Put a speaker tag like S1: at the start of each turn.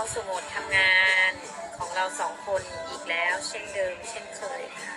S1: เข้าสู่โหมดทำงานของเราสองคนอีกแล้ว เช่นเดิม เช่นเคยค่ะ